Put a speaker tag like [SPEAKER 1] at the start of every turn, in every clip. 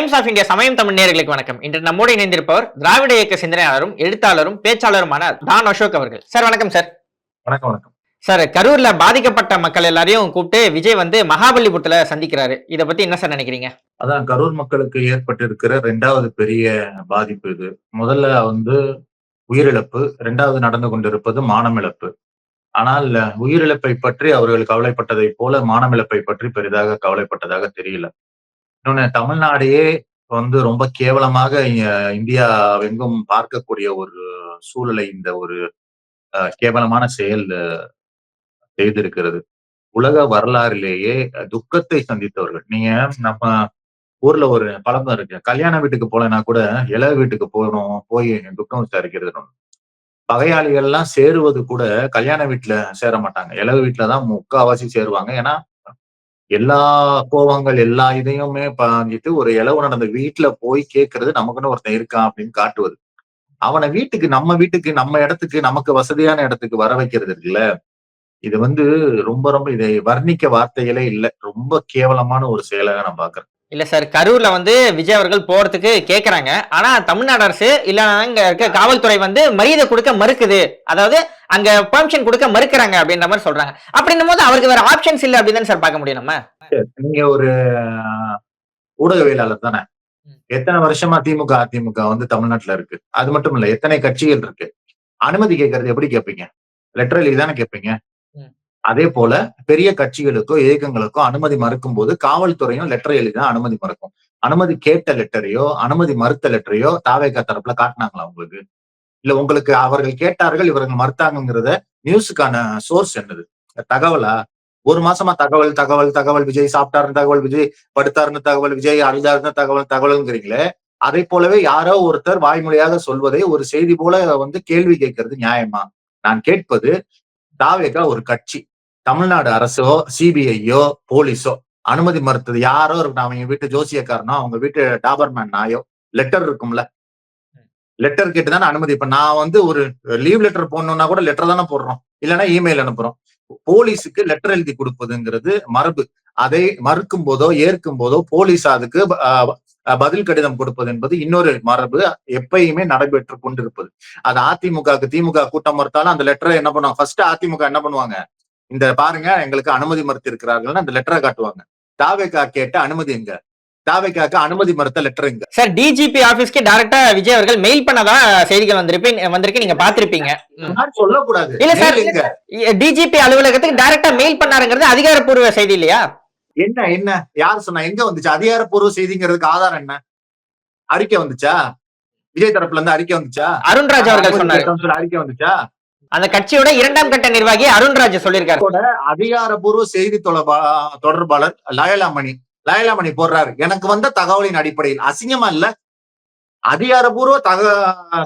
[SPEAKER 1] Times of India சமயம் தமிழ் நேயர்களுக்கு வணக்கம். இன்று நம்மோடு இணைந்திருப்பவர் திராவிட இயக்க சிந்தனையாளரும் எழுத்தாளரும் பேச்சாளருமான தான் அசோக் அவர்கள். சார் வணக்கம் சார்.
[SPEAKER 2] வணக்கம் வணக்கம்.
[SPEAKER 1] சார் கரூர்ல பாதிக்கப்பட்ட மக்கள் எல்லாரையும் கூப்பிட்டு விஜய் வந்து மகாபலிபுரத்துல சந்திக்கிறாரு. இத பத்தி என்ன சார் நினைக்கிறீங்க?
[SPEAKER 2] அதான் கரூர் மக்களுக்கு ஏற்பட்டிருக்கிற ரெண்டாவது பெரிய பாதிப்பு இது. முதல்ல வந்து உயிரிழப்பு ரெண்டாவது நடந்து கொண்டிருப்பது மானமிழப்பு. ஆனால் உயிரிழப்பை பற்றி அவர்கள் கவலைப்பட்டதை போல மானமிழப்பை பற்றி பெரிதாக கவலைப்பட்டதாக தெரியல. இன்னொன்னு தமிழ்நாடையே வந்து ரொம்ப கேவலமாக இந்தியா எங்கும் பார்க்கக்கூடிய ஒரு சூழலை இந்த ஒரு கேவலமான செயல் செய்திருக்கிறது. உலக வரலாறிலேயே துக்கத்தை சந்தித்தவர்கள். நீங்க நம்ம ஊர்ல ஒரு பழக்கம் இருக்கு. கல்யாண வீட்டுக்கு போலனா கூட இள வீட்டுக்கு போகணும் போய் துக்கம் விசாரிக்கிறது பகையாளிகள்லாம் சேருவது கூட கல்யாண வீட்டுல சேர மாட்டாங்க இளவு வீட்டுலதான் முக்காவாசி சேருவாங்க. ஏன்னா எல்லா கோவங்கள் எல்லா இதையுமே பாஞ்சிட்டு ஒரு இளவு நடந்த வீட்டுல போய் கேட்கறது நமக்குன்னு ஒருத்தன் இருக்கான் அப்படின்னு காட்டுவது. அவனை வீட்டுக்கு நம்ம வீட்டுக்கு நம்ம இடத்துக்கு நமக்கு வசதியான இடத்துக்கு வர வைக்கிறது இருக்குல்ல? இது வந்து ரொம்ப ரொம்ப இதை வர்ணிக்க வார்த்தைகளே இல்ல. ரொம்ப கேவலமான ஒரு செயலாக நான் பாக்குறேன்.
[SPEAKER 1] இல்ல சார் கரூர்ல வந்து விஜய் அவர்கள் போறதுக்கு கேக்குறாங்க. ஆனா தமிழ்நாடு அரசு இல்ல அங்க இருக்க காவல்துறை வந்து மரியாதை கொடுக்க மறுக்குது. அதாவது அங்க பெர்மிஷன் கொடுக்க மறுக்கிறாங்க அப்படின்ற மாதிரி சொல்றாங்க. அப்படின்னும் போது அவருக்கு வேற ஆப்ஷன்ஸ் இல்ல அப்படின்னு சார் பார்க்க முடியும் நம்ம?
[SPEAKER 2] நீங்க ஒரு ஊடகவியலாளர் தானே. எத்தனை வருஷமா திமுக அதிமுக வந்து தமிழ்நாட்டுல இருக்கு? அது மட்டும் இல்ல எத்தனை கட்சிகள் இருக்கு? அனுமதி கேட்கறது எப்படி கேட்பீங்க லெட்டர் எழுதி தானே கேட்பீங்க. அதே போல பெரிய கட்சிகளுக்கோ இயக்கங்களுக்கோ அனுமதி மறுக்கும் போது காவல்துறையும் லெட்டர் எழுதி தான் அனுமதி மறுக்கும். அனுமதி கேட்ட லெட்டரையோ அனுமதி மறுத்த லெட்டரையோ தாவேக்கா தரப்புல காட்டினாங்களா உங்களுக்கு? இல்ல உங்களுக்கு அவர்கள் கேட்டார்கள் இவர்கள் மறுத்தாங்கிறத நியூஸுக்கான சோர்ஸ் என்னது? தகவலா? ஒரு மாசமா தகவல் தகவல் தகவல் விஜய் சாப்பிட்டாருன்னு தகவல் விஜய் படுத்தாருன்னு தகவல் விஜய் அழுதாருன்னு தகவல் தகவல்ங்கிறீங்களே அதை போலவே யாரோ ஒருத்தர் வாய்மொழியாக சொல்வதை ஒரு செய்தி போல வந்து கேள்வி கேட்கறது நியாயமா? நான் கேட்பது தாவேகா ஒரு கட்சி. தமிழ்நாடு அரசோ சிபிஐயோ போலீஸோ அனுமதி மறுத்தது யாரோ இருக்கட்டும் அவங்க வீட்டு ஜோசியக்காரனோ அவங்க வீட்டு டாபர்மேன் நாயோ லெட்டர் இருக்கும்ல. லெட்டர் கேட்டு தானே அனுமதி. இப்ப நான் வந்து ஒரு லீவ் லெட்டர் போடணும்னா கூட லெட்டர் தானே போடுறோம். இல்லைன்னா இமெயில் அனுப்புறோம். போலீஸுக்கு லெட்டர் எழுதி கொடுப்பதுங்கிறது மரபு. அதை மறுக்கும் போதோ ஏற்கும் போதோ போலீஸ் அதுக்கு பதில் கடிதம் கொடுப்பது என்பது இன்னொரு மரபு. எப்பயுமே நடைபெற்று கொண்டிருப்பது. அது அதிமுகவுக்கு திமுக கூட்டம் மறுத்தாலும் அந்த லெட்டரை என்ன பண்ணுவாங்க? ஃபர்ஸ்ட் அதிமுக என்ன பண்ணுவாங்க? இந்த பாருங்க எங்களுக்கு அனுமதி மறுத்து இருக்கிறார்கள்னு அந்த லெட்டரை காட்டுவாங்க. தாவேக்கா கேட்ட அனுமதி எங்க? தாவேக்காக்கு அனுமதி மறுத்த லெட்டர் எங்க?
[SPEAKER 1] சார் டிஜிபி ஆபீஸ்க்கு டைரக்டா விஜய் அவர்கள் மெயில் பண்ணதா செய்திகள் வந்திருப்பேன் வந்திருக்கு நீங்க பாத்திருப்பீங்க
[SPEAKER 2] சொல்லக்கூடாது.
[SPEAKER 1] இல்ல சார். டிஜிபி அலுவலகத்துக்கு டைரக்டா மெயில் பண்ணாருங்கிறது அதிகாரப்பூர்வ செய்தி இல்லையா?
[SPEAKER 2] என்ன என்ன? யார் சொன்னா எங்க வந்துச்சு? அதிகாரப்பூர்வ செய்திங்கிறதுக்கு ஆதாரம் என்ன? அறிக்கை வந்துச்சா? விஜய் தரப்புல இருந்து அறிக்கை வந்துச்சா?
[SPEAKER 1] அருண்ராஜ் அவர்கள் சொன்னாரு.
[SPEAKER 2] அறிக்கை வந்துச்சா?
[SPEAKER 1] அந்த கட்சியோட இரண்டாம் கட்ட நிர்வாகி அருண்ராஜ் சொல்லியிருக்காரு.
[SPEAKER 2] அதிகாரபூர்வ செய்தி தொடர்பா தொடர்பாளர் லயலாமணி லயலாமணி போடுறாரு. எனக்கு வந்த தகவலின் அடிப்படையில். அசிங்கமா இல்ல. அதிகாரபூர்வ தக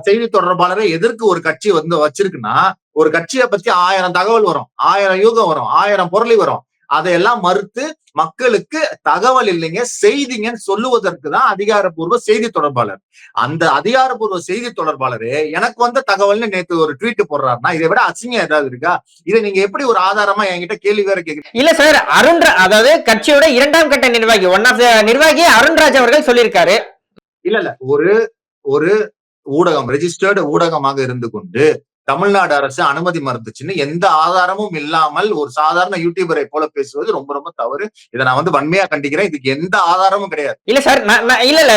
[SPEAKER 2] செய்தி தொடர்பாளரை எதற்கு ஒரு கட்சி வந்து வச்சிருக்குன்னா ஒரு கட்சியை பத்தி ஆயிரம் தகவல் வரும். ஆயிரம் யூகம் வரும். ஆயிரம் பொருளை வரும். அதையெல்லாம் மறுத்து மக்களுக்கு தகவல் இல்லைங்க செய்திங்கன்னு சொல்லுவதற்கு தான் அதிகாரப்பூர்வ செய்தி தொடர்பாளர். அந்த அதிகாரப்பூர்வ செய்தி தொடர்பாளரே எனக்கு வந்த தகவல்னு நேத்து ஒரு ட்வீட் போடுறாருன்னா இதை விட அசிங்கம் ஏதாவது இருக்கா? இதை நீங்க எப்படி ஒரு ஆதாரமா என்கிட்ட கேள்வி வேற கேக்குறீங்க?
[SPEAKER 1] இல்ல சார் அருண் அதாவது கட்சியோட இரண்டாம் கட்ட நிர்வாகி ஒன் ஆஃப் நிர்வாகி அருண்ராஜ் அவர்கள் சொல்லியிருக்காரு.
[SPEAKER 2] இல்ல இல்ல ஒரு ஒரு ஊடகம் ரெஜிஸ்டர்டு ஊடகமாக இருந்து கொண்டு தமிழ்நாடு அரசு அனுமதி மறுத்துச்சுன்னு எந்த ஆதாரமும் இல்லாமல் ஒரு சாதாரண யூடியூபரை போல பேசுவது ரொம்ப ரொம்ப தவறு. இதை நான் வந்து வன்மையா கண்டிக்கிறேன். இதுக்கு எந்த ஆதாரமும் கிடையாது.
[SPEAKER 1] இல்ல சார் இல்ல இல்ல.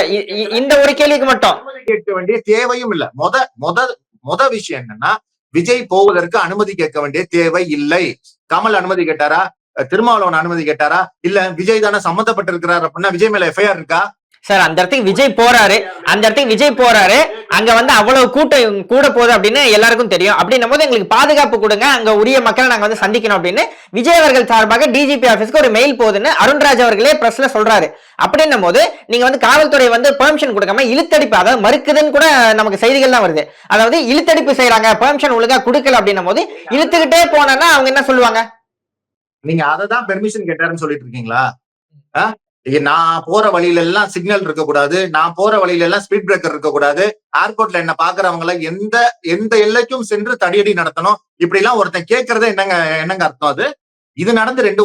[SPEAKER 1] இந்த ஒரு கேள்விக்கு மட்டும்.
[SPEAKER 2] அனுமதி கேட்க வேண்டிய தேவையும் இல்ல. முத முத முத விஷயம் என்னன்னா விஜய் போவதற்கு அனுமதி கேட்க வேண்டிய தேவை இல்லை. கமல் அனுமதி கேட்டாரா? திருமாவளவன் அனுமதி கேட்டாரா? இல்ல விஜய் தானே சம்மந்தப்பட்டிருக்கிறார் அப்படின்னா விஜய் மேல எஃப்ஐஆர் இருக்கா?
[SPEAKER 1] சார் அந்த இடத்துக்கு விஜய் போறாரு. அந்த இடத்துக்கு விஜய் போறாரு. அங்க வந்து அவ்வளவு கூட்டம் கூட போகுது அப்படின்னு எல்லாருக்கும் தெரியும். அப்படின்னும் போது எங்களுக்கு பாதுகாப்பு கொடுங்க. அங்க உரிய மக்களை நாங்க வந்து சந்திக்கணும் அப்படின்னு விஜய் அவர்கள் சார்பாக டிஜிபி ஆபீஸ்க்கு ஒரு மெயில் போகுதுன்னு அருண்ராஜ் அவர்களே பிரஸ்ல சொல்றாரு. அப்படின்னும் போது நீங்க வந்து காவல்துறை வந்து பெர்மிஷன் கொடுக்காம இழுத்தடிப்பு அதாவது மறுக்குதுன்னு கூட நமக்கு செய்திகள் தான் வருது. அதாவது இழுத்தடிப்பு செய்யறாங்க பெர்மிஷன் ஒழுங்கா கொடுக்கல அப்படின்னும் போது இழுத்துக்கிட்டே போனா அவங்க என்ன சொல்லுவாங்க?
[SPEAKER 2] நீங்க அதை தான் பெர்மிஷன் கேட்டாருன்னு சொல்லிட்டு இருக்கீங்களா? ஆ? நான் போற வழியில எல்லாம் சிக்னல் இருக்க கூடாது நான் போற வழியில எல்லாம் ஸ்பீட் பிரேக்கர் இருக்க கூடாது ஏர்போர்ட்ல என்ன பாக்குறவங்க எந்த எந்த எல்லைக்கும் சென்று தடியடி நடத்தணும். இப்படி எல்லாம் ஒருத்தன் கேட்கறதே என்னங்க என்னங்க அர்த்தம் அது? இது நடந்து ரெண்டு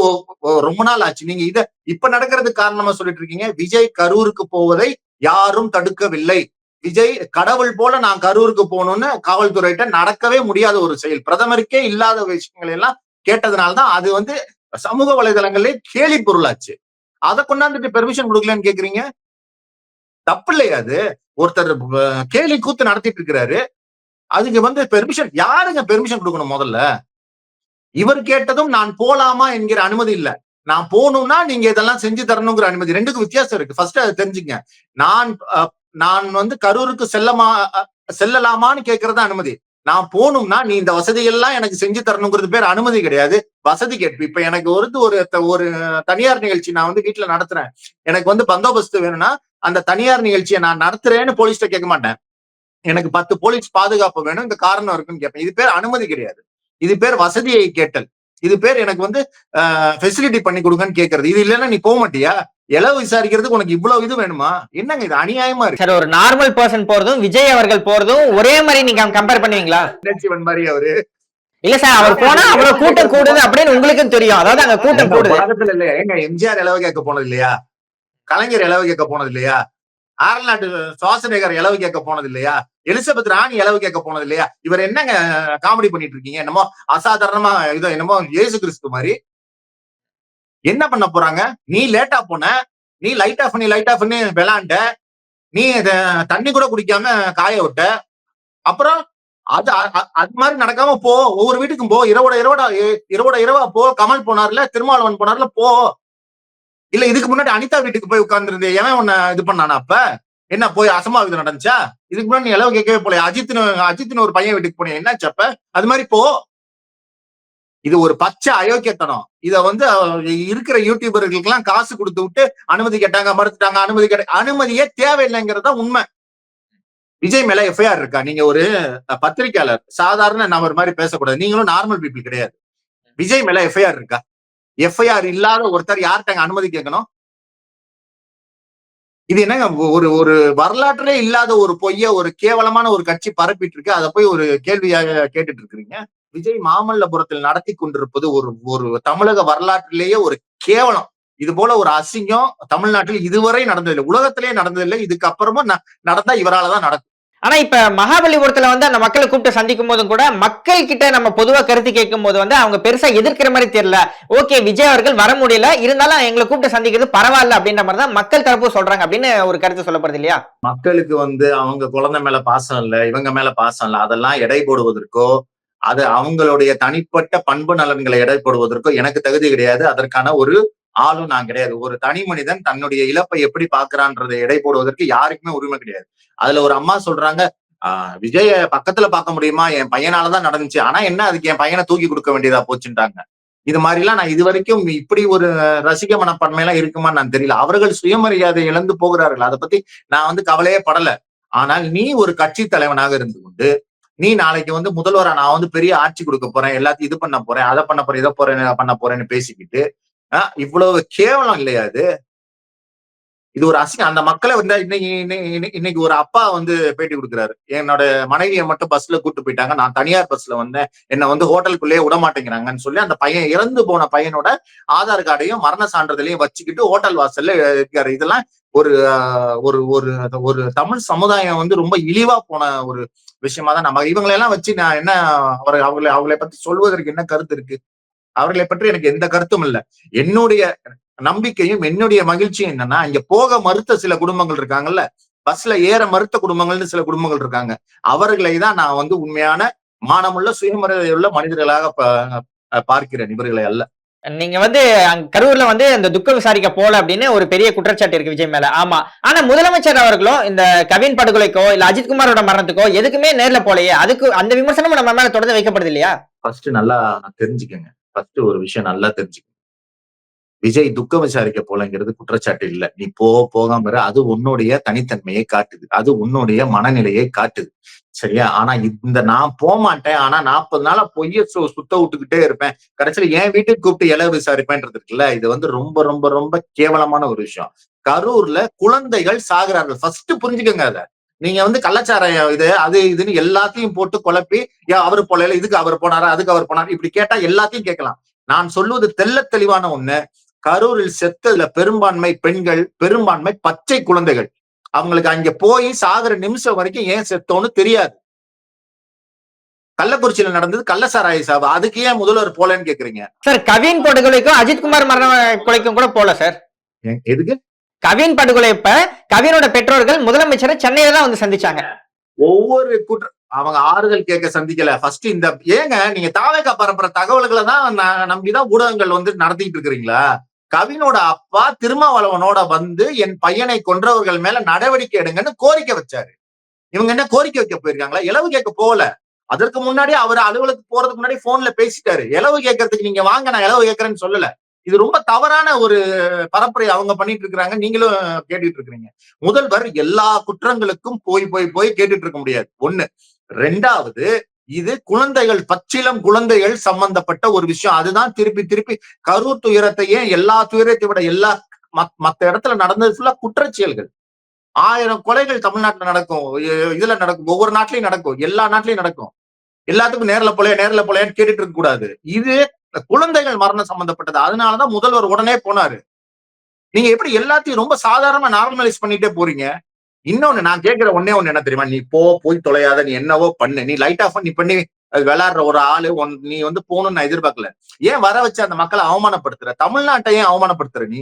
[SPEAKER 2] ரொம்ப நாள் ஆச்சு. நீங்க இத இப்ப நடக்கிறது காரணமா சொல்லிட்டு இருக்கீங்க. விஜய் கரூருக்கு போவதை யாரும் தடுக்கவில்லை. விஜய் கடவுள் போல நான் கரூருக்கு போகணும்னு காவல்துறையிட்ட நடக்கவே முடியாத ஒரு செயல். பிரதமருக்கே இல்லாத விஷயங்கள் எல்லாம் கேட்டதுனாலதான் அது வந்து சமூக வலைதளங்களே கேலி பொருளாச்சு. அதை கொண்டாந்துட்டு பெர்மிஷன் கொடுக்கலன்னு கேக்குறீங்க? தப்பு இல்லையா அது. ஒருத்தர் கேலி கூத்து நடத்திட்டு இருக்கிறாரு. அதுக்கு வந்து பெர்மிஷன் யாருங்க பெர்மிஷன் கொடுக்கணும் முதல்ல? இவர் கேட்டதும் நான் போலாமா என்கிற அனுமதி இல்ல. நான் போகணும்னா நீங்க இதெல்லாம் செஞ்சு தரணுங்கிற அனுமதி. ரெண்டுக்கும் வித்தியாசம் இருக்கு. ஃபர்ஸ்ட் அதை தெரிஞ்சுங்க. நான் நான் வந்து கரூருக்கு செல்லமா செல்லலாமான்னு கேட்கறது அனுமதி. நான் போகணும்னா நீ இந்த வசதிகள்லாம் எனக்கு செஞ்சு தரணுங்கிறது பேர் அனுமதி கிடையாது. வசதி கேட்பு. இப்ப எனக்கு ஒரு ஒரு ஒரு தனியார் நிகழ்ச்சி நான் வந்து வீட்டுல நடத்துறேன். எனக்கு வந்து பந்தோபஸ்து வேணும்னா அந்த தனியார் நிகழ்ச்சியை நான் நடத்துறேன்னு போலீஸ்ட கேட்க மாட்டேன். எனக்கு பத்து போலீஸ் பாதுகாப்பு வேணும். இந்த காரணம் இருக்குன்னு கேட்பேன். இது பேர் அனுமதி கிடையாது. இது பேர் வசதியை கேட்டல். இது பேர் எனக்கு வந்து ஃபெசிலிட்டி பண்ணி கொடுங்கன்னு கேட்கறது. இது இல்லைன்னா நீ போக மாட்டியா? இளவு விசாரிக்கிறதுக்கு உனக்கு இவ்வளவு இது வேணுமா? என்னங்க இது அநியாயமா இருக்கு?
[SPEAKER 1] சார் ஒரு நார்மல் பர்சன் போறதும் விஜய் அவர்கள் போறதும் ஒரே மாதிரி நீங்க கம்பேர் பண்ணுவீங்களா?
[SPEAKER 2] சிவன் மாதிரி அவரு.
[SPEAKER 1] இல்ல சார் அவர் போனா அவ்வளவு கூட்டம் கூடுது அப்படின்னு உங்களுக்கும் தெரியும். அதாவது அங்க கூட்டம்
[SPEAKER 2] ஏங்க,
[SPEAKER 1] கூடுது.
[SPEAKER 2] இல்லையா எங்க எம்ஜிஆர் இளவு கேட்க போனது இல்லையா? கலைஞர் இளவு கேட்க போனது இல்லையா? ஆரல்நாட்டு சுவாசநேகர் இளவு கேட்க போனது இல்லையா? எலிசபெத் ராணி இளவு கேட்க போனது இல்லையா? இவர் என்னங்க காமெடி பண்ணிட்டு இருக்கீங்க? என்னமோ அசாதாரணமா இதோ என்னமோ இயேசு கிறிஸ்து மாதிரி. என்ன பண்ண போறாங்க? நீ லேட்டா போன. நீ லைட் ஆஃப் பண்ணி லைட் ஆஃப் பண்ணி விளாண்ட. நீ தண்ணி கூட குடிக்காம காய விட்ட. அப்புறம் அது அது மாதிரி நடக்காம போ. ஒவ்வொரு வீட்டுக்கும் போ. இரவோட இரவோட இ- இரவோட இரவா போ. கமல் போனார்ல திருமாவளவன் போனார்ல போ. இல்ல இதுக்கு முன்னாடி அனிதா வீட்டுக்கு போய் உட்கார்ந்து ஏன் உன்னை இது பண்ணானா அப்ப? என்ன போய் அசம்பாவிதம் நடந்துச்சா? இதுக்கு முன்னாடி நீ எளவு கேட்கவே போல அஜித்னு அஜித்னு ஒரு பையன் வீட்டுக்கு போனேன். என்னாச்சு அப்ப? அது மாதிரி போ. இது ஒரு பச்சை அயோக்கியத்தனம். இத வந்து இருக்கிற யூடியூபர்களுக்கு எல்லாம் காசு கொடுத்து விட்டு அனுமதி கேட்டாங்க மறுத்துட்டாங்க அனுமதி கேட்ட அனுமதியே தேவையில்லைங்கிறது உண்மை. விஜய் மேல எஃப்ஐஆர் இருக்கா? நீங்க ஒரு பத்திரிகையாளர் பத்திரிக்கையாளர் சாதாரண நபர் மாதிரி பேசக்கூடாது. நீங்களும் நார்மல் பீப்புள் கிடையாது. விஜய் மேல எஃப்ஐஆர் இருக்கா? எஃப்ஐஆர் இல்லாத ஒருத்தர் யார்கிட்ட அனுமதி கேட்கணும்? இது என்னங்க ஒரு ஒரு வரலாற்றே இல்லாத ஒரு பொய்ய ஒரு கேவலமான ஒரு கட்சி பரப்பிட்டு இருக்கு. அதை போய் ஒரு கேள்வியாக கேட்டுட்டு இருக்கிறீங்க. விஜய் மாமல்லபுரத்தில் நடத்தி கொண்டிருப்பது ஒரு ஒரு தமிழக வரலாற்றிலேயே ஒரு கேவலம். இது போல ஒரு அசிங்கம் தமிழ்நாட்டில் இதுவரை நடந்ததில்லை. உலகத்திலேயே நடந்ததில்லை. இதுக்கு அப்புறமா ந- நடந்தா இவராலதான் நடக்கும்.
[SPEAKER 1] ஆனா இப்ப மகாபலிபுரத்துல வந்து அந்த மக்களை கூப்பிட்டு சந்திக்கும் போதும் கூட மக்கள் கிட்ட நம்ம பொதுவா கருத்து கேட்கும் போது வந்து அவங்க பெருசா எதிர்க்கிற மாதிரி தெரியல. ஓகே விஜய் அவர்கள் வர முடியல. இருந்தாலும் எங்களை கூப்பிட்டு சந்திக்கிறது பரவாயில்ல அப்படின்ற மாதிரி தான் மக்கள் தரப்பு சொல்றாங்க அப்படின்னு ஒரு கருத்து சொல்லப்படுது இல்லையா?
[SPEAKER 2] மக்களுக்கு வந்து அவங்க குழந்தை மேல பாசம் இல்ல இவங்க மேல பாசம் இல்ல அதெல்லாம் எடை போடுவதற்கோ அது அவங்களுடைய தனிப்பட்ட பண்பு நலன்களை எடைப்படுவதற்கோ எனக்கு தகுதி கிடையாது. அதற்கான ஒரு ஆளும் நான் கிடையாது. ஒரு தனி மனிதன் தன்னுடைய இழப்பை எப்படி பாக்குறான்றதை எடை போடுவதற்கு யாருக்குமே உரிமை கிடையாது. அதுல ஒரு அம்மா சொல்றாங்க ஆஹ் விஜய பக்கத்துல பார்க்க முடியுமா? என் பையனாலதான் நடந்துச்சு. ஆனா என்ன அதுக்கு என் பையனை தூக்கி கொடுக்க வேண்டியதா போச்சுட்டாங்க இது மாதிரிலாம் நான் இது வரைக்கும் இப்படி ஒரு ரசிக மனப்பான்மை எல்லாம் இருக்குமான்னு நான் தெரியல. அவர்கள் சுயமரியாதை இழந்து போகிறார்கள். அதை பத்தி நான் வந்து கவலையே படல. ஆனால் நீ ஒரு கட்சி தலைவனாக இருந்து கொண்டு நீ நாளைக்கு வந்து முதல்வரா நான் வந்து பெரிய ஆட்சி கொடுக்க போறேன் எல்லாத்தையும் இது பண்ண போறேன் அதை பண்ண போறேன் இதை போறேன் பண்ண போறேன்னு பேசிக்கிட்டு ஆஹ் இவ்வளவு கேவலம் இல்லையா அது? இது ஒரு அசிங்கம். அந்த மக்களை வந்து இன்னைக்கு இன்னைக்கு- ஒரு அப்பா வந்து பேட்டி கொடுக்குறாரு. என்னோட மனைவியை மட்டும் பஸ்ல கூட்டு போயிட்டாங்க. நான் தனியார் பஸ்ல வந்தேன். என்ன வந்து ஹோட்டலுக்குள்ளேயே விட மாட்டேங்கிறாங்கன்னு சொல்லி அந்த பையன் இறந்து போன பையனோட ஆதார் கார்டையும் மரண சான்றிதழையும் வச்சுக்கிட்டு ஹோட்டல் வாசல்ல இருக்காரு இதெல்லாம் ஒரு ஒரு ஒரு ஒரு தமிழ் சமுதாயம் வந்து ரொம்ப இழிவா போன ஒரு விஷயமா தான் நம்ம இவங்களெல்லாம் வச்சு நான் என்ன அவரை அவர்களை அவங்களை பத்தி சொல்வதற்கு என்ன கருத்து இருக்கு? அவர்களை பற்றி எனக்கு எந்த கருத்தும் இல்லை. என்னுடைய நம்பிக்கையும் என்னுடைய மகிழ்ச்சியும் என்னன்னா இங்க போக மறுத்த சில குடும்பங்கள் இருக்காங்கல்ல? பஸ்ல ஏற மறுத்த குடும்பங்கள்னு சில குடும்பங்கள் இருக்காங்க. அவர்களை தான் நான் வந்து உண்மையான மானமுள்ள சுயமரியாதையுள்ள மனிதர்களாக பார்க்கிறேன். இவர்களை அல்ல.
[SPEAKER 1] நீங்க வந்து கரூர்ல வந்து இந்த துக்க விசாரிக்க போல அப்படின்னு ஒரு பெரிய குற்றச்சாட்டு இருக்கு விஜய் மேல. ஆமா. ஆனா முதலமைச்சர் அவர்களும் இந்த கவின் படுகொலைக்கோ இல்ல அஜித்குமாரோட மரணத்துக்கோ எதுக்குமே நேர்ல போலையே. அதுக்கு அந்த விமர்சனம் நம்ம மேல தொடர்ந்து வைக்கப்படுது இல்லையா?
[SPEAKER 2] ஃபர்ஸ்ட் நல்லா தெரிஞ்சுக்கங்க. ஃபர்ஸ்ட் ஒரு விஷயம் நல்லா தெரிஞ்சுக்கங்க விஜய் துக்கம் விசாரிக்க போலங்கிறது குற்றச்சாட்டு இல்ல. நீ போ போகாம இரு. அது உன்னுடைய தனித்தன்மையை காட்டுது. அது உன்னுடைய மனநிலையை காட்டுது. சரியா? ஆனா இந்த நான் போக மாட்டேன் ஆனா நாற்பது நாளா பொய்ய சு- சுத்த விட்டுக்கிட்டே இருப்பேன். கடைசியில என் வீட்டுக்கு கூப்பிட்டு இலவு விசாரிப்பேன்றது இருக்குல்ல? இது வந்து ரொம்ப ரொம்ப ரொம்ப கேவலமான ஒரு விஷயம். கரூர்ல குழந்தைகள் சாகிறார்கள். ஃபர்ஸ்ட் புரிஞ்சுக்கோங்க அத. நீங்க வந்து கள்ளச்சாராயம் இது அது இதுன்னு எல்லாத்தையும் போட்டு குழப்பி அவர் போல இதுக்கு அவர் போனாரா? அதுக்கு அவர் போனாரு? இப்படி கேட்டா எல்லாத்தையும் கேட்கலாம். நான் சொல்லுவது தெல்ல தெளிவான ஒண்ணு. கரூரில் செத்ததுல பெரும்பான்மை பெண்கள் பெரும்பான்மை பச்சை குழந்தைகள். அவங்களுக்கு அங்க போய் சாகுற நிமிஷம் வரைக்கும் ஏன் செத்தோன்னு தெரியாது. கள்ளக்குறிச்சியில நடந்தது கள்ளசாராய சாவு. அதுக்கு ஏன் முதல்வர் போலன்னு கேக்குறீங்க?
[SPEAKER 1] சார் கவின் படுகொலைக்கும் அஜித்குமார் மரண கொலைக்கும் கூட போல சார்.
[SPEAKER 2] எதுக்கு?
[SPEAKER 1] கவின் படுகொலை இப்ப கவினோட பெற்றோர்கள் முதலமைச்சரை சென்னையில தான் வந்து சந்திச்சாங்க.
[SPEAKER 2] ஒவ்வொரு குற்ற அவங்க ஆறுதல் கேட்க சந்திக்கல. ஃபர்ஸ்ட் இந்த ஏங்க நீங்க தாவேக்கா பரப்புற தகவல்களை தான் நம்பிதான் ஊடகங்கள் வந்து நடத்திட்டு இருக்கிறீங்களா? கவினோட அப்பா திருமாவளவனோட வந்து என் பையனை கொன்றவர்கள் மேல நடவடிக்கை எடுங்கன்னு கோரிக்கை வச்சாரு. இவங்க என்ன கோரிக்கை வைக்க போயிருக்காங்களா? இளவு கேட்க போகல. அதற்கு முன்னாடி அவர் அலுவலகத்துக்கு போறதுக்கு முன்னாடி போன்ல பேசிட்டாரு. இளவு கேட்கறதுக்கு நீங்க வாங்க நான் இளவு கேட்கறேன்னு சொல்லல. இது ரொம்ப தவறான ஒரு பரப்புரை அவங்க பண்ணிட்டு இருக்கிறாங்க. நீங்களும் கேட்டுட்டு இருக்கிறீங்க. முதல்வர் எல்லா குற்றங்களுக்கும் போய் போய் போய் கேட்டுட்டு இருக்க முடியாது. ஒண்ணு. ரெண்டாவது இது குழந்தைகள் பச்சிலம் குழந்தைகள் சம்பந்தப்பட்ட ஒரு விஷயம். அதுதான் திருப்பி திருப்பி கரூர் துயரத்தையே எல்லா துயரத்தை விட எல்லா மத்- மத்த இடத்துல நடந்தது ஃபுல்லா குற்றச்செயல்கள். ஆயிரம் கொலைகள் தமிழ்நாட்டுல நடக்கும். இதுல நடக்கும். ஒவ்வொரு நாட்டிலையும் நடக்கும். எல்லா நாட்டிலையும் நடக்கும். எல்லாத்துக்கும் நேர்ல போலையா நேர்ல போலையான்னு கேட்டுட்டு இருக்க கூடாது. இது குழந்தைகள் மரணம் சம்பந்தப்பட்டது. அதனாலதான் முதல்வர் உடனே போனாரு. நீங்க எப்படி எல்லாத்தையும் ரொம்ப சாதாரணமா நார்மலைஸ் பண்ணிட்டே போறீங்க? இன்னொன்னு நான் கேட்கிற ஒன்னே ஒண்ணு என்ன தெரியுமா? நீ போ போய் தொலையாத நீ என்னவோ பண்ணு. நீ லைட் ஆஃப் நீ பண்ணி அது விளையாடுற ஒரு ஆளு ஒன் நீ வந்து போகணும்னு நான் எதிர்பார்க்கல. ஏன் வர வச்சு அந்த மக்களை அவமானப்படுத்துற? தமிழ்நாட்டை ஏன் அவமானப்படுத்துற நீ?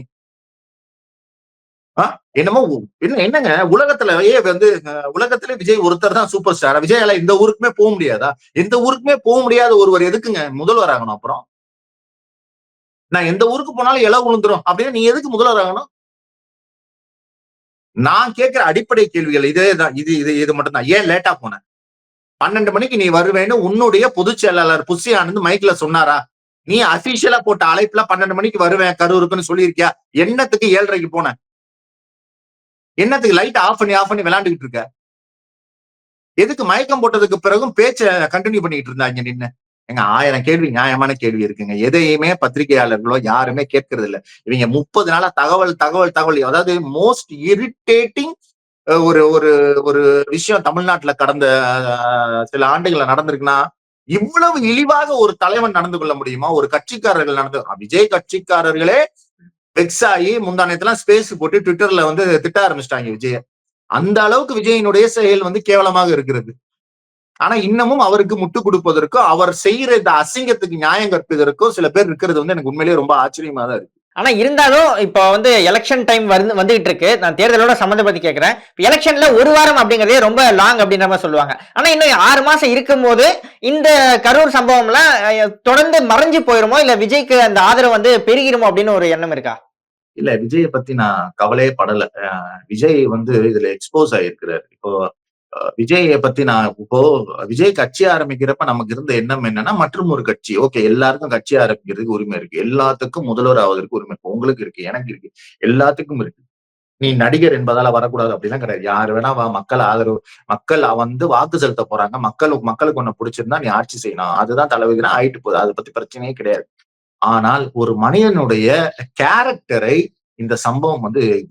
[SPEAKER 2] ஆ? என்னமோ என்ன என்னங்க? உலகத்திலேயே வந்து உலகத்துல உலகத்திலே விஜய் ஒருத்தர் தான் சூப்பர் ஸ்டார் விஜயால இந்த ஊருக்குமே போக முடியாதா? எந்த ஊருக்குமே போக முடியாத ஒருவர் எதுக்குங்க? முதல்வர் ஆகணும் அப்புறம். நான் எந்த ஊருக்கு போனாலும் இலை விழுந்துரும் அப்படின்னு நீ எதுக்கு முதல்வர் ஆகணும்? நான் கேட்கிற அடிப்படை கேள்விகள் இதே தான். இது இது இது மட்டும் தான் ஏன் லேட்டா போன? பன்னெண்டு மணிக்கு நீ வருவேன்னு உன்னுடைய பொதுச் செயலாளர் புஷி ஆனந்த் மைக்ல சொன்னாரா? நீ அபிஷியலா போட்ட அழைப்புல பன்னெண்டு மணிக்கு வருவேன் கரூருக்குன்னு சொல்லியிருக்கியா? என்னத்துக்கு ஏழரைக்கு போன? என்னத்துக்கு லைட் ஆஃப் பண்ணி ஆஃப் பண்ணி விளையாண்டுகிட்டு இருக்க? எதுக்கு மயக்கம் போட்டதுக்கு பிறகும் பேச்ச கண்டினியூ பண்ணிட்டு இருந்தாங்க நின்னு. எங்க ஆயிரம் கேள்வி நியாயமான கேள்வி இருக்குங்க. எதையுமே பத்திரிகையாளர்களோ யாருமே கேட்கறது இல்ல இவங்க முப்பது நாளா தகவல் தகவல் தகவல் அதாவது மோஸ்ட் இரிட்டேட்டிங் ஒரு ஒரு ஒரு விஷயம் தமிழ்நாட்டுல கடந்த சில ஆண்டுகள்ல நடந்திருக்குன்னா இவ்வளவு இழிவாக ஒரு தலைவன் நடந்து கொள்ள முடியுமா? ஒரு கட்சிக்காரர்கள் நடந்து விஜய் கட்சிக்காரர்களே வெக்ஸ் ஆகி முந்தானயத்தெல்லாம் ஸ்பேஸ் போட்டு ட்விட்டர்ல வந்து திட்ட ஆரம்பிச்சிட்டாங்க விஜய. அந்த அளவுக்கு விஜயனுடைய செயல் வந்து கேவலமாக இருக்கிறது. ஆனா இன்னமும் அவருக்கு முட்டு கொடுப்பதற்கும் அவர் செய்யற இந்த அசிங்கத்துக்கு நியாயம் கற்பிதற்கும் சில பேர் இருக்கிறது வந்து எனக்கு உண்மையிலேயே ரொம்ப ஆச்சரியமா தான் இருக்கு.
[SPEAKER 1] ஆனா இருந்தாலும் இப்போ வந்து எலெக்ஷன் டைம் வந்து வந்துகிட்டு இருக்கு நான் தேர்தலோட சம்மந்தப்படுத்தி கேட்கிறேன் எலெக்ஷன்ல ஒரு வாரம் அப்படிங்கறதே ரொம்ப லாங் அப்படின்ற மாதிரி சொல்லுவாங்க. ஆனா இன்னும் ஆறு மாசம் இருக்கும்போது இந்த கரூர் சம்பவம்லாம் தொடர்ந்து மறைஞ்சு போயிருமோ? இல்ல விஜய்க்கு அந்த ஆதரவு வந்து பெருகிருமோ அப்படின்னு ஒரு எண்ணம் இருக்கா?
[SPEAKER 2] இல்ல விஜய பத்தி நான் கவலையே படல. விஜய் வந்து இதுல எக்ஸ்போஸ் ஆயிருக்கிறாரு. இப்போ விஜயை பத்தி நான் இப்போ விஜய் கட்சி ஆரம்பிக்கிறப்ப நமக்கு இருந்த எண்ணம் என்னன்னா மற்றும் ஒரு கட்சி. ஓகே எல்லாருக்கும் கட்சி ஆரம்பிக்கிறதுக்கு உரிமை இருக்கு. எல்லாத்துக்கும் முதல்வர் ஆவதற்கு உரிமை இருக்கு. உங்களுக்கு இருக்கு எனக்கு இருக்கு. எல்லாத்துக்கும் இருக்கு. நீ நடிகர் என்பதால வரக்கூடாது அப்படிலாம் கிடையாது. யாரு வேணா வா மக்கள் ஆதரவு மக்கள் வந்து வாக்கு செலுத்த போறாங்க. மக்கள் மக்களுக்கு ஒண்ணு பிடிச்சிருந்தா நீ ஆட்சி செய்யணும். அதுதான் தலைவர்கள் ஆயிட்டு போகுது. அதை பத்தி பிரச்சனையே கிடையாது. ஆனால் ஒரு மனிதனுடைய கேரக்டரை இந்த சம்பவம் வந்து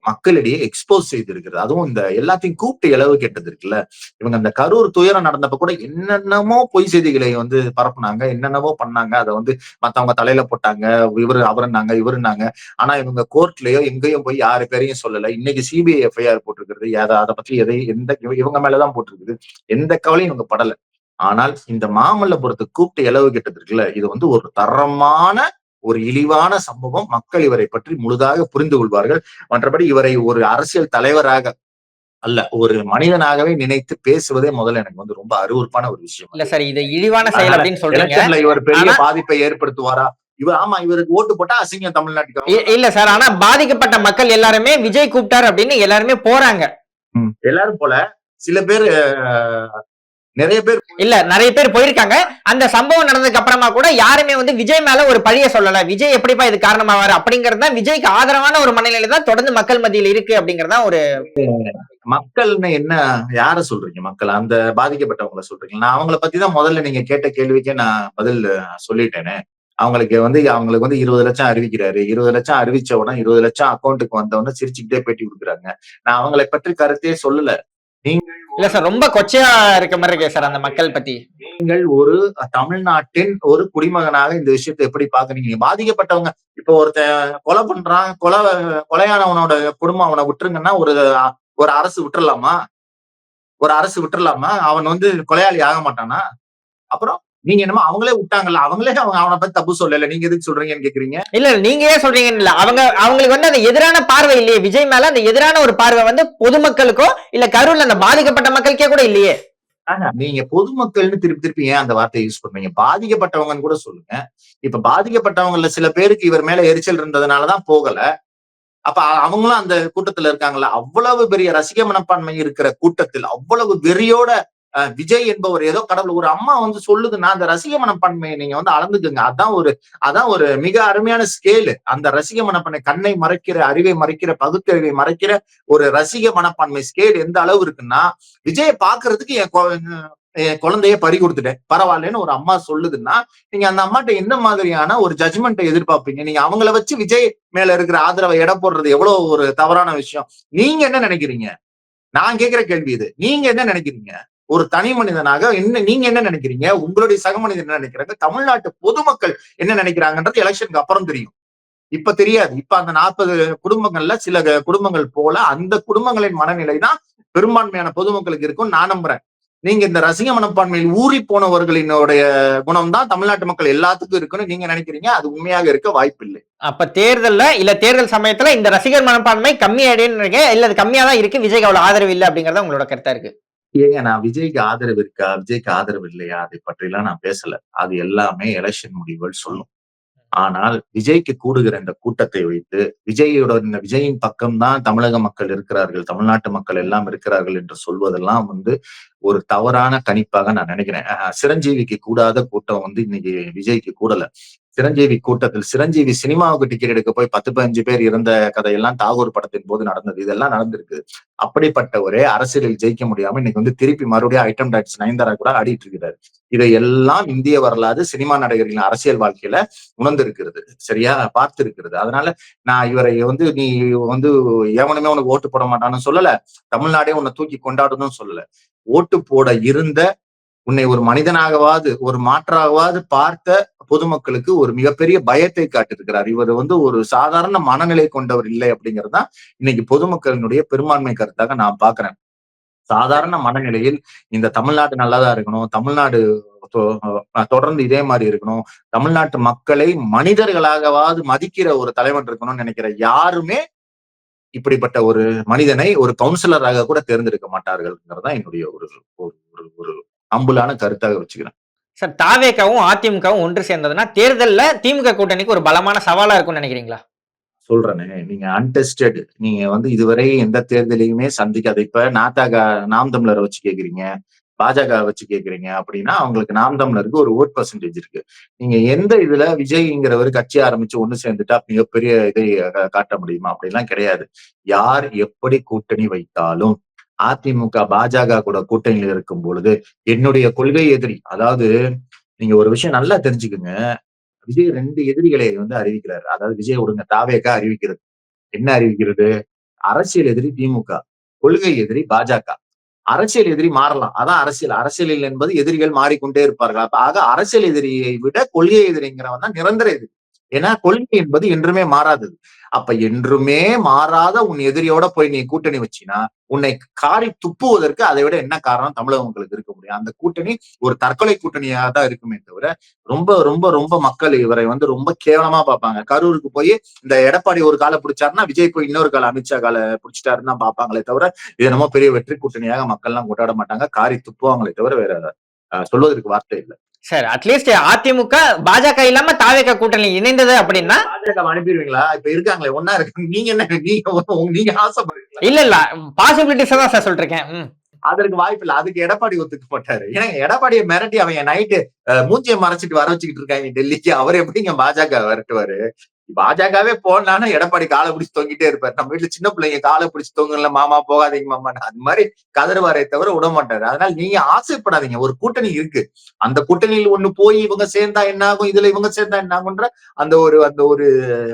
[SPEAKER 2] மக்களிடையே எக்ஸ்போஸ் செய்திருக்கிறது. அதுவும் இந்த எல்லாத்தையும் கூப்பிட்டு இளவு கேட்டது இருக்குல்ல? இவங்க அந்த கரூர் துயரம் நடந்தப்ப கூட என்னென்னமோ பொய் செய்திகளை வந்து பரப்புனாங்க என்னென்னவோ பண்ணாங்க. அதை வந்து மத்தவங்க தலையில போட்டாங்க இவரு அவருன்னாங்க இவருன்னாங்க ஆனா இவங்க கோர்ட்லயோ எங்கேயும் போய் யாரு பேரையும் சொல்லல. இன்னைக்கு சிபிஐ எஃப்ஐஆர் போட்டிருக்கிறது. அதை அதை பத்தி எதை எந்த இவங்க மேலதான் போட்டிருக்குது. எந்த கவலையும் இவங்க படல. ஆனால் இந்த மாமல்லபுரத்தை கூப்பிட்டு இளவு கேட்டது இருக்குல்ல? இது வந்து ஒரு தரமான ஒரு இழிவான சம்பவம் மக்கள் இவரை பற்றி முழுதாக புரிந்து கொள்வார்கள். மற்றபடி இவரை ஒரு அரசியல் தலைவராக அல்ல ஒரு மனிதனாகவே நினைத்து பேசுவதே முதல்ல எனக்கு வந்து ரொம்ப அருவருப்பான ஒரு விஷயம்.
[SPEAKER 1] இல்ல சார் இது இழிவான செயல் அப்படின்னு சொல்றீங்க.
[SPEAKER 2] இவர் பெரிய பாதிப்பை ஏற்படுத்துவாரா? இவர் ஆமா இவருக்கு ஓட்டு போட்டா அசிங்கம் தமிழ்நாட்டுக்கு
[SPEAKER 1] இல்ல சார் ஆனா பாதிக்கப்பட்ட மக்கள் எல்லாருமே விஜய் கூப்பிட்டாரு அப்படின்னு எல்லாருமே போறாங்க.
[SPEAKER 2] எல்லாரும் போல. சில பேர் நிறைய பேர்
[SPEAKER 1] இல்ல நிறைய பேர் போயிருக்காங்க. அந்த சம்பவம் நடந்ததுக்கு அப்புறமா கூட யாருமே வந்து விஜய் மேல ஒரு பழிய சொல்லல. விஜய் எப்படிப்பா இது காரணமாவாரு அப்படிங்கறது தான் விஜய்க்கு ஆதரவான ஒரு மனநிலை தான் தொடர்ந்து மக்கள் மத்தியில் இருக்கு அப்படிங்கறதா ஒரு
[SPEAKER 2] மக்கள்னு என்ன யார சொல்றீங்க மக்கள்? அந்த பாதிக்கப்பட்டவங்கள சொல்றீங்க. நான் அவங்கள பத்தி தான் முதல்ல நீங்க கேட்ட கேள்விக்கே நான் பதில் சொல்லிட்டேனே. அவங்களுக்கு வந்து அவங்களுக்கு வந்து இருபது லட்சம் அறிவிக்கிறாரு. இருபது லட்சம் அறிவிச்ச உடனே இருபது லட்சம் அக்கௌண்ட்டுக்கு வந்தவொடனே சிரிச்சுக்கிட்டே பேட்டி கொடுக்குறாங்க. நான் அவங்களை பற்றி கருத்தே சொல்லல.
[SPEAKER 1] இல்ல சார் ரொம்ப கொச்சையா இருக்க மாதிரி இருக்கே சார் அந்த மக்கள் பத்தி.
[SPEAKER 2] நீங்கள் ஒரு தமிழ்நாட்டின் ஒரு குடிமகனாக இந்த விஷயத்தை எப்படி பாக்குறீங்க? பாதிக்கப்பட்டவங்க. இப்ப ஒருத்தன் கொலை பண்றான் கொலை கொலையானவனோட குடும்பம் அவனை விட்டுருங்கன்னா ஒரு ஒரு அரசு விட்டுறலாமா ஒரு அரசு விட்டுறலாமா அவன் வந்து கொலையாளி ஆக மாட்டானா? அப்புறம் நீங்க என்னமோ அவங்களே விட்டாங்கல்ல அவங்களே அவங்க அவனை பத்தி தப்பு சொல்லல. நீங்க எதுக்கு சொல்றீங்கன்னு கேக்குறீங்க?
[SPEAKER 1] இல்ல நீங்க ஏன் சொல்றீங்க இல்ல. அவங்க அவங்களுக்கு வந்து அந்த எதிரான பார்வை இல்லையே. விஜய் மேல அந்த எதிரான ஒரு பார்வை வந்து பொதுமக்களுக்கோ இல்ல கரூர்ல அந்த பாதிக்கப்பட்ட மக்களுக்கே கூட இல்லையே.
[SPEAKER 2] ஆனா, நீங்க பொதுமக்கள்னு திருப்பி திருப்பி ஏன் அந்த வார்த்தையை யூஸ் பண்றீங்க? பாதிக்கப்பட்டவங்கன்னு கூட சொல்லுங்க. இப்ப பாதிக்கப்பட்டவங்கல சில பேருக்கு இவர் மேல எரிச்சல் இருந்ததுனாலதான் போகல. அப்ப அவங்களும் அந்த கூட்டத்துல இருக்காங்கல்ல. அவ்வளவு பெரிய ரசிக மனப்பான்மை இருக்கிற கூட்டத்தில் அவ்வளவு வெறியோட விஜய் என்பவர் ஏதோ கடவுள் ஒரு அம்மா வந்து சொல்லுதுன்னா அந்த ரசிக மனப்பான்மையை நீங்க வந்து அளந்துக்குங்க. அதான் ஒரு அதான் ஒரு மிக அருமையான ஸ்கேலு அந்த ரசிக மனப்பான்மை கண்ணை மறைக்கிற அறிவை மறைக்கிற பகுத்தறிவை மறைக்கிற ஒரு ரசிக மனப்பான்மை ஸ்கேல் எந்த அளவு இருக்குன்னா விஜயை பாக்குறதுக்கு என் என் குழந்தைய பறி கொடுத்துட்டேன். பரவாயில்லன்னு ஒரு அம்மா சொல்லுதுன்னா நீங்க அந்த அம்மாட்ட என்ன மாதிரியான ஒரு ஜட்ஜ்மெண்ட்டை எதிர்பார்ப்பீங்க? நீங்க அவங்கள வச்சு விஜய் மேல இருக்கிற ஆதரவை எடை போடுறது எவ்வளவு ஒரு தவறான விஷயம். நீங்க என்ன நினைக்கிறீங்க? நான் கேட்கிற கேள்வி இது. நீங்க என்ன நினைக்கிறீங்க? ஒரு தனி மனிதனாக என்ன நீங்க என்ன நினைக்கிறீங்க? உங்களுடைய சக மனிதன் என்ன நினைக்கிறாங்க? தமிழ்நாட்டு பொதுமக்கள் என்ன நினைக்கிறாங்கன்றது எலெக்ஷனுக்கு அப்புறம் தெரியும். இப்ப தெரியாது. இப்ப அந்த நாற்பது குடும்பங்கள்ல சில குடும்பங்கள் போல அந்த குடும்பங்களின் மனநிலை தான் பெரும்பான்மையான பொதுமக்களுக்கு இருக்கும். நான் நம்புறேன். நீங்க இந்த ரசிக மனப்பான்மையில் ஊறி போனவர்களினுடைய குணம் தான் தமிழ்நாட்டு மக்கள் எல்லாத்துக்கும் இருக்குன்னு நீங்க நினைக்கிறீங்க? அது உண்மையாக இருக்க வாய்ப்பில்லை.
[SPEAKER 1] அப்ப தேர்தல்ல இல்ல தேர்தல் சமயத்துல இந்த ரசிகர் மனப்பான்மை கம்மி அடைன்னு இல்ல அது கம்மியா தான் இருக்கு. விஜய்க்கு அவ்வளவு ஆதரவு இல்லை அப்படிங்கறத உங்களோட கருத்தா இருக்கு.
[SPEAKER 2] ஏங்க நான் விஜய்க்கு ஆதரவு இருக்கா? விஜய்க்கு ஆதரவு இல்லையா? அதை பற்றிலாம் நான் பேசல. அது எல்லாமே எலெக்ஷன் முடிவுகள் சொல்லும். ஆனால் விஜய்க்கு கூடுகிற இந்த கூட்டத்தை வைத்து விஜயோட இந்த விஜயின் பக்கம்தான் தமிழக மக்கள் இருக்கிறார்கள் தமிழ்நாட்டு மக்கள் எல்லாம் இருக்கிறார்கள் என்று சொல்வதெல்லாம் வந்து ஒரு தவறான கணிப்பாக நான் நினைக்கிறேன். சிரஞ்சீவிக்கு கூடாத கூட்டம் வந்து இன்னைக்கு விஜய்க்கு கூடல. சிரஞ்சீவி கூட்டத்தில் சிரஞ்சீவி சினிமாவுக்கு டிக்கெட் எடுக்க போய் பத்து பதினஞ்சு பேர் இருந்த கதையெல்லாம் தாகூர் படத்தின் போது நடந்தது. இதெல்லாம் நடந்திருக்கு. அப்படிப்பட்ட ஒரே அரசியலில் ஜெயிக்க முடியாம இன்னைக்கு வந்து திருப்பி மறுபடியும் ஐட்டம் டாக்ஸ் நயன்தாரா கூட ஆடிட்டு இருக்கிறாரு. இதையெல்லாம் இந்திய வரலாறு சினிமா நடிகர்களின் அரசியல் வாழ்க்கையில உணர்ந்திருக்கிறது. சரியா? பார்த்திருக்கிறது. அதனால நான் இவரை வந்து நீ வந்து எவனுமே உனக்கு ஓட்டு போட மாட்டான்னு சொல்லல. தமிழ்நாடே உன்னை தூக்கி கொண்டாடணும்னு சொல்லல. ஓட்டு போட இருந்த உன்னை ஒரு மனிதனாகவாது ஒரு மாற்றாகவாது பார்த்த பொதுமக்களுக்கு ஒரு மிகப்பெரிய பயத்தை காட்டிருக்கிறார் இவர் வந்து ஒரு சாதாரண மனநிலை கொண்டவர் இல்லை அப்படிங்கிறது தான் இன்னைக்கு பொதுமக்களினுடைய பெரும்பான்மை கருத்தாக நான் பாக்குறேன் சாதாரண மனநிலையில் இந்த தமிழ்நாடு நல்லாதான் இருக்கணும் தமிழ்நாடு தொ- தொடர்ந்து இதே மாதிரி இருக்கணும் தமிழ்நாட்டு மக்களை மனிதர்களாகவாது மதிக்கிற ஒரு தலைவன் இருக்கணும்னு நினைக்கிற யாருமே இப்படிப்பட்ட ஒரு மனிதனை ஒரு கவுன்சிலராக கூட தேர்ந்தெடுக்க மாட்டார்கள்ங்கிறது தான் என்னுடைய ஒரு ஒரு ஒரு அம்புலான கருத்தாக வச்சுக்கிறேன்.
[SPEAKER 1] சார் தாவேக்காவும் அதிமுகவும் ஒன்று சேர்ந்ததுன்னா தேர்தல்ல திமுக கூட்டணிக்கு ஒரு பலமான சவாலா இருக்கும்னு நினைக்கிறீங்களா?
[SPEAKER 2] சொல்றேனே நீங்க அன்டெஸ்டட் நீங்க வந்து இதுவரை எந்த தேர்தலையுமே சந்திக்காத இப்ப நாத்தாக நாம் தமிழரை வச்சு கேக்குறீங்க பாஜக வச்சு கேக்குறீங்க அப்படின்னா அவங்களுக்கு நாம் தமிழருக்கு ஒரு ஓட் பர்சன்டேஜ் இருக்கு. நீங்க எந்த இதுல விஜய்ங்கிறவர் கட்சி ஆரம்பிச்சு ஒண்ணு சேர்ந்துட்டா மிகப்பெரிய இதை காட்ட முடியுமா? அப்படிலாம் கிடையாது. யார் எப்படி கூட்டணி வைத்தாலும் அதிமுக பாஜக கூட கூட்டணியில் இருக்கும் பொழுது என்னுடைய கொள்கை எதிரி அதாவது நீங்க ஒரு விஷயம் நல்லா தெரிஞ்சுக்குங்க. விஜய் ரெண்டு எதிரிகளை வந்து அறிவிக்கிறாரு. அதாவது விஜய் ஒருங்க தாவேக்கா அறிவிக்கிறது. என்ன அறிவிக்கிறது? அரசியல் எதிரி திமுக கொள்கை எதிரி பாஜக. அரசியல் எதிரி மாறலாம். அதான் அரசியல். அரசியலில் என்பது எதிரிகள் மாறிக்கொண்டே இருப்பார்கள். அப்ப ஆக அரசியல் எதிரியை விட கொள்கை எதிரிங்கிறவன் தான் நிரந்தர எதிரி. ஏன்னா கொள்கை என்பது என்றுமே மாறாதது. அப்ப என்றுமே மாறாத உன் எதிரியோட போய் நீ கூட்டணி வச்சினா உன்னை காரி துப்புவதற்கு அதை விட என்ன காரணம் தமிழக உங்களுக்கு இருக்க முடியும்? அந்த கூட்டணி ஒரு தற்கொலை கூட்டணியாக தான் இருக்குமே தவிர ரொம்ப ரொம்ப ரொம்ப மக்கள் இவரை வந்து ரொம்ப கேவலமா பார்ப்பாங்க. கரூருக்கு போய் இந்த எடப்பாடி ஒரு காலை பிடிச்சாருன்னா விஜய் போய் இன்னொரு கால அமித்ஷா காலை பிடிச்சிட்டாருன்னா பார்ப்பாங்களே தவிர இது என்னமோ பெரிய வெற்றி கூட்டணியாக மக்கள் எல்லாம் கொண்டாட மாட்டாங்க. காரி துப்புவாங்களே தவிர வேற சொல்வதற்கு வார்த்தை இல்லை.
[SPEAKER 1] சார் அட்லீஸ்ட் அதிமுக பாஜக இல்லாம தாவேக்கா கூட்டணி இணைந்தது அப்படின்னா?
[SPEAKER 2] பாஜக அனுப்பிடுவீங்களா? இப்ப இருக்காங்களே ஒன்னா இருக்கு நீங்க என்ன நீங்க நீங்க ஆசைப்படுறீங்களா?
[SPEAKER 1] இல்ல இல்ல பாசிபிலிட்டிஸ் தான் சார் சொல்றேன் ம்.
[SPEAKER 2] அதற்கு வாய்ப்பு இல்ல அதுக்கு எடப்பாடி ஒத்துக்க மாட்டாரு. ஏன்னா எடப்பாடியை மிரட்டி அவன் நைட்டு மூஞ்சியை மறைச்சிட்டு வர வச்சுக்கிட்டு இருக்காங்க டெல்லிக்கு. அவர் எப்படிங்க பாஜக விரட்டுவாரு பாஜகவே போனாலும் எடப்பாடி காலை பிடிச்சி தொங்கிட்டே இருப்பாரு. நம்ம வீட்டுல சின்ன பிள்ளைங்க காலை பிடிச்சி தொங்கல மாமா போகாதீங்க மாமா அது மாதிரி கதறுவாரே தவிர விட மாட்டாரு. அதனால நீங்க ஆசைப்படாதீங்க. ஒரு கூட்டணி இருக்கு. அந்த கூட்டணியில் ஒண்ணு போய் இவங்க சேர்ந்தா என்ன ஆகும்? இதுல இவங்க சேர்ந்தா என்ன ஆகுன்ற அந்த ஒரு அந்த ஒரு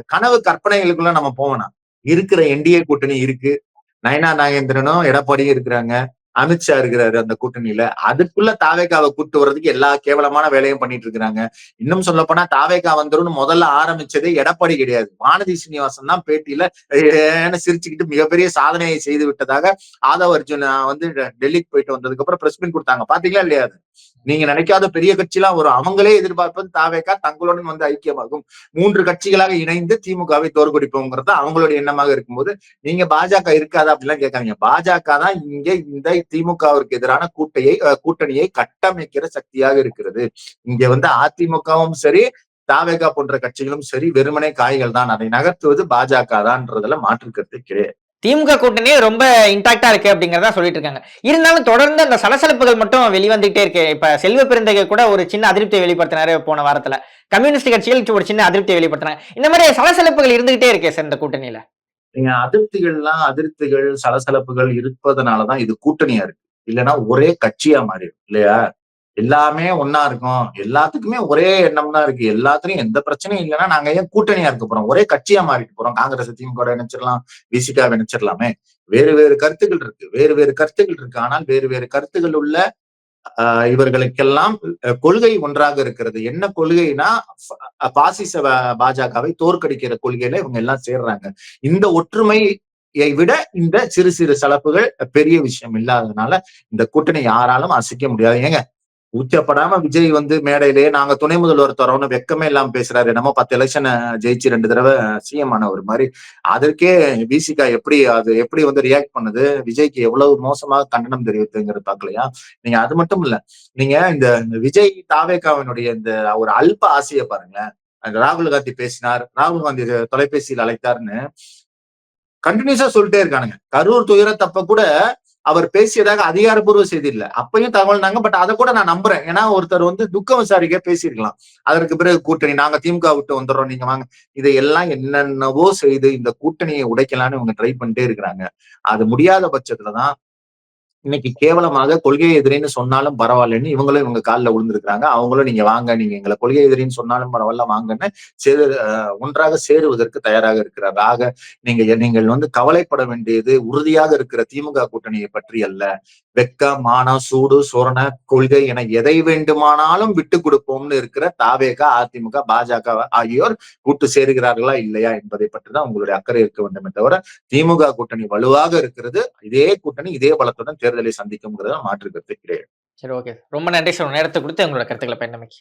[SPEAKER 2] கனவு கற்பனைகளுக்குள்ள நம்ம போகணும். இருக்கிற என்டிஏ கூட்டணி இருக்கு. நயனா நாகேந்திரனும் எடப்பாடியும் இருக்கிறாங்க. அமித்ஷா இருக்கிறாரு அந்த கூட்டணியில. அதுக்குள்ள தாவேக்காவை கூட்டு வர்றதுக்கு எல்லா கேவலமான வேலையும் பண்ணிட்டு இருக்கிறாங்க. இன்னும் சொல்ல போனா தாவேகா வந்துரும்னு முதல்ல ஆரம்பிச்சதே எடப்பாடி கிடையாது. வானதி சீனிவாசன் தான் பேட்டியில ஏன்னு சிரிச்சுக்கிட்டு மிகப்பெரிய சாதனையை செய்து விட்டதாக ஆதவ் அர்ஜுன் வந்து டெல்லிக்கு போயிட்டு வந்ததுக்கு அப்புறம் பிரஸ் மீட் கொடுத்தாங்க. பாத்தீங்களா இல்லையா அது? நீங்க நினைக்காத பெரிய கட்சிலாம் வரும். அவங்களே எதிர்பார்ப்பது தாவேக்கா தங்களுடன் வந்து ஐக்கியமாகும். மூன்று கட்சிகளாக இணைந்து திமுகவை தோற்கடிப்போங்கிறது அவங்களுடைய எண்ணமாக இருக்கும்போது நீங்க பாஜக இருக்காதா அப்படிலாம் கேட்காங்க பாஜக தான் இங்க இந்த திமுகவிற்கு எதிரான கூட்டையை கூட்டணியை கட்டமைக்கிற சக்தியாக இருக்கிறது. இங்க வந்து அதிமுகவும் சரி தாவேகா போன்ற கட்சிகளும் சரி வெறுமனே காய்கள் தான். அதை நகர்த்துவது பாஜக தான்றதுல மாற்று கிடையாது
[SPEAKER 1] திமுக கூட்டணி ரொம்ப இன்டாக்டா இருக்கு அப்படிங்கறத சொல்லிட்டு இருக்காங்க இருந்தாலும் தொடர்ந்து அந்த சலசலப்புகள் மட்டும் வெளிவந்துகிட்டே இருக்கு. இப்ப செல்வ பிறந்தகை கூட ஒரு சின்ன அதிருப்தியை வெளிப்படுத்தினாரு போன வாரத்துல. கம்யூனிஸ்ட் கட்சிகள் ஒரு சின்ன அதிருப்தியை வெளிப்படுத்தினாங்க. இந்த மாதிரி சலசலப்புகள் இருந்துகிட்டே இருக்கே சார் இந்த கூட்டணியில.
[SPEAKER 2] நீங்க அதிருப்திகள்லாம் அதிருப்திகள் சலசலப்புகள் இருப்பதனாலதான் இது கூட்டணியா இருக்கு. இல்லைன்னா ஒரே கட்சியா மாறிடும் இல்லையா? எல்லாமே ஒன்னா இருக்கும். எல்லாத்துக்குமே ஒரே எண்ணம் தான் இருக்கு. எல்லாத்துலயும் எந்த பிரச்சனையும் இல்லைன்னா நாங்க ஏன் கூட்டணியா இருக்க போறோம்? ஒரே கட்சியா மாறிட்டு போறோம். காங்கிரஸ் திமுக இணைச்சிடலாம் விசிகா இணைச்சிடலாமே. வேறு வேறு கருத்துக்கள் இருக்கு. வேறு வேறு கருத்துக்கள் இருக்கு. ஆனால் வேறு வேறு கருத்துக்கள் உள்ள இவர்களுக்கெல்லாம் கொள்கை ஒன்றாக இருக்கிறது. என்ன கொள்கைனா பாசிச பாஜகவை தோற்கடிக்கிற கொள்கையில இவங்க எல்லாம் சேர்றாங்க. இந்த ஒற்றுமையை விட இந்த சிறு சிறு சலப்புகள் பெரிய விஷயம் இல்லாததுனால இந்த கூட்டணி யாராலும் அசைக்க முடியாது. ஏங்க உச்சப்படாம விஜய் வந்து மேடையிலேயே நாங்க துணை முதல்வர் தரோம்னு வெக்கமே இல்லாம பேசுறாரு. என்னமோ பத்து எலெக்ஷனை ஜெயிச்சு ரெண்டு தடவை சிஎம் ஆனவர் மாதிரி. அதற்கே விசிகா எப்படி அது எப்படி வந்து ரியாக்ட் பண்ணுது? விஜய்க்கு எவ்வளவு மோசமாக கண்டனம் தெரிவித்துங்கிறது பார்க்கலையா? நீங்க அது மட்டும் இல்ல நீங்க இந்த விஜய் தாவேகாவினுடைய இந்த ஒரு அல்ப ஆசையை பாருங்களேன். அந்த ராகுல் காந்தி பேசினார் ராகுல் காந்தி தொலைபேசியில் அழைத்தார்னு கண்டினியூஸா சொல்லிட்டே இருக்கானுங்க. கரூர் துயரத்தப்ப கூட அவர் பேசியதாக அதிகாரப்பூர்வ செய்தி இல்ல. அப்பயும் தகவல்னாங்க பட் அதை கூட நான் நம்புறேன். ஏன்னா ஒருத்தர் வந்து துக்கம் விசாரிக்க பேசியிருக்கலாம். அதற்கு பிறகு கூட்டணி நாங்க திமுக விட்டு வந்துடுறோம் நீங்க வாங்க. இதையெல்லாம் என்னென்னவோ செய்து இந்த கூட்டணியை உடைக்கலாம்னு இவங்க ட்ரை பண்ணிட்டே இருக்கிறாங்க. அது முடியாத பட்சத்துலதான் இன்னைக்கு கேவலமாக கொள்கை எதிரின்னு சொன்னாலும் பரவாயில்லன்னு இவங்களும் இவங்க காலில் விழுந்திருக்கிறாங்க. அவங்களும் நீங்க வாங்க நீங்க எங்களை கொள்கை எதிரின்னு சொன்னாலும் பரவாயில்ல வாங்கன்னு சேரு ஒன்றாக சேருவதற்கு தயாராக இருக்கிறார் ஆக நீங்க நீங்கள் வந்து கவலைப்பட வேண்டியது உறுதியாக இருக்கிற திமுக கூட்டணியை பற்றி அல்ல. வெக்க மானம் சூடு சோரண கொள்கை என எதை வேண்டுமானாலும் விட்டு கொடுப்போம்னு இருக்கிற தாவேக அதிமுக பாஜக ஆகியோர் கூட்டு சேருகிறார்களா இல்லையா என்பதை பற்றி தான் உங்களுடைய அக்கறை இருக்க வேண்டுமே தவிர திமுக கூட்டணி வலுவாக இருக்கிறது. இதே கூட்டணி இதே பலத்துடன் தேர்தல் சந்திக்கும்ங்கிறத மாற்று கருத்து கிடையாது.
[SPEAKER 1] சரி ஓகே ரொம்ப நன்றி சார். நேரத்தை கொடுத்து உங்களோட கருத்துக்களை பயணமைக்கு